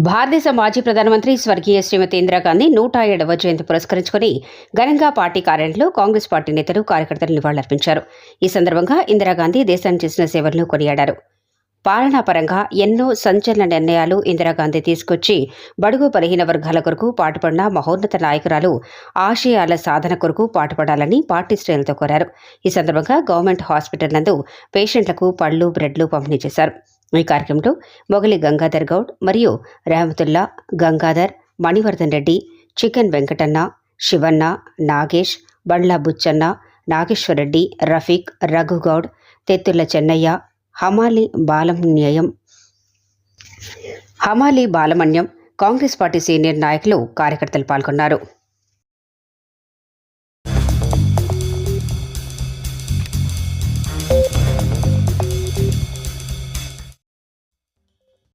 భారతదేశ మాజీ ప్రధానమంత్రి స్వర్గీయ శ్రీమతి ఇందిరాగాంధీ నూట ఏడవ జయంతి పురస్కరించుకుని ఘనంగా పార్టీ కార్యాలయంలో కాంగ్రెస్ పార్టీ నేతలు కార్యకర్తలు నివాళులర్పించారు. ఈ సందర్భంగా ఇందిరాగాంధీ దేశానికి చేసిన సేవలను కొనియాడారు. పాలనాపరంగా ఎన్నో సంచలన నిర్ణయాలు ఇందిరాగాంధీ తీసుకొచ్చి బడుగు బలహీన వర్గాల కొరకు పాటుపడిన మహోన్నత నాయకురాలు ఆశయాల సాధన కొరకు పాటుపడాలని పార్టీ శ్రేణులతో కోరారు. ఈ సందర్భంగా గవర్నమెంట్ హాస్పిటల్ నందు పేషెంట్లకు పళ్ళు బ్రెడ్లు పంపిణీ చేశారు. ఈ కార్యక్రమంలో మొగలి గంగాధర్ గౌడ్ మరియు రెహమతుల్లా గంగాధర్ మణివర్ధన్ రెడ్డి చికెన్ వెంకటన్న శివన్న నాగేష్ బండ్ల బుచ్చన్న నాగేశ్వరరెడ్డి రఫీక్ రఘుగౌడ్ తెత్తుల చెన్నయ్య హమాలి బాలమన్యం హమాలి బాలమన్యం కాంగ్రెస్ పార్టీ సీనియర్ నాయకులు కార్యకర్తలు పాల్గొన్నారు.